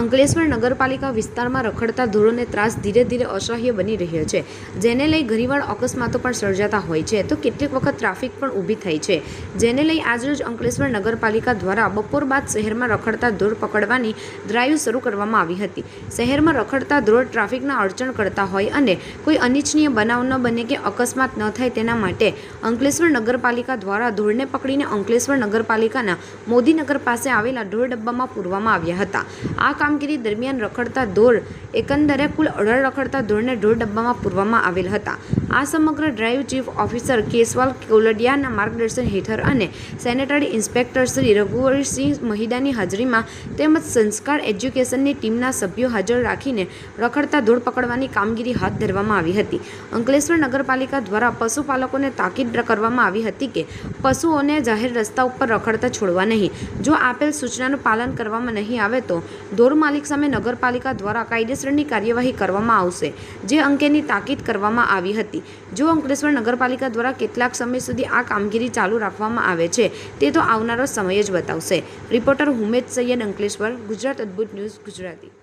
અંકલેશ્વર નગરપાલિકા વિસ્તારમાં રખડતા ધૂળોને ત્રાસ ધીરે ધીરે અસહ્ય બની રહ્યો છે. જેને લઈ ઘણીવાર અકસ્માતો પણ સર્જાતા હોય છે. તો કેટલીક વખત ટ્રાફિક પણ ઊભી થઈ છે. જેને લઈ આજરોજ અંકલેશ્વર નગરપાલિકા દ્વારા બપોર બાદ શહેરમાં રખડતા ધૂળ પકડવાની ડ્રાઈવ શરૂ કરવામાં આવી હતી. શહેરમાં રખડતા ધોર ટ્રાફિકના અડચણ કરતા હોય અને કોઈ અનિચ્છનીય બનાવ ન બને કે અકસ્માત ન થાય તેના માટે અંકલેશ્વર નગરપાલિકા દ્વારા ધૂળને પકડીને અંકલેશ્વર નગરપાલિકાના મોદીનગર પાસે આવેલા ઢોર ડબ્બામાં પૂરવામાં આવ્યા હતા. આ કામગીરી દરમિયાન રખડતા ઢોર એકંદરે કુલ અઢાર રખડતા ઢોરને ઢોર ડબ્બામાં પૂરવામાં આવેલ હતા. આ સમગ્ર ડ્રાઈવ ચીફ ઓફિસર કેશવાલ કોલડિયાના માર્ગદર્શન હેઠળ અને સેનેટરી ઇન્સ્પેક્ટર શ્રી રઘુવરસિંહ મહિદાની હાજરીમાં તેમજ સંસ્કાર એજ્યુકેશનની ટીમના સભ્યો હાજર રાખીને રખડતા ધૂળ પકડવાની કામગીરી હાથ ધરવામાં આવી હતી. અંકલેશ્વર નગરપાલિકા દ્વારા પશુપાલકોને તાકીદ કરવામાં આવી હતી કે પશુઓને જાહેર રસ્તા ઉપર રખડતા છોડવા નહીં. જો આપેલ સૂચનાનું પાલન કરવામાં નહીં આવે તો ઢોર માલિક સામે નગરપાલિકા દ્વારા કાયદેસરની કાર્યવાહી કરવામાં આવશે, જે અંગેની તાકીદ કરવામાં આવી હતી જો અંકલેશ્વર નગરપાલિકા દ્વારા કેટલાક સમય સુધી આ કામગીરી ચાલુ રાખવામાં આવે છે, તે તો આવનારો સમય જ બતાવશે. Reporter Humed Saiyed Ankleshwar, Gujarat Adbhut news, Gujarati.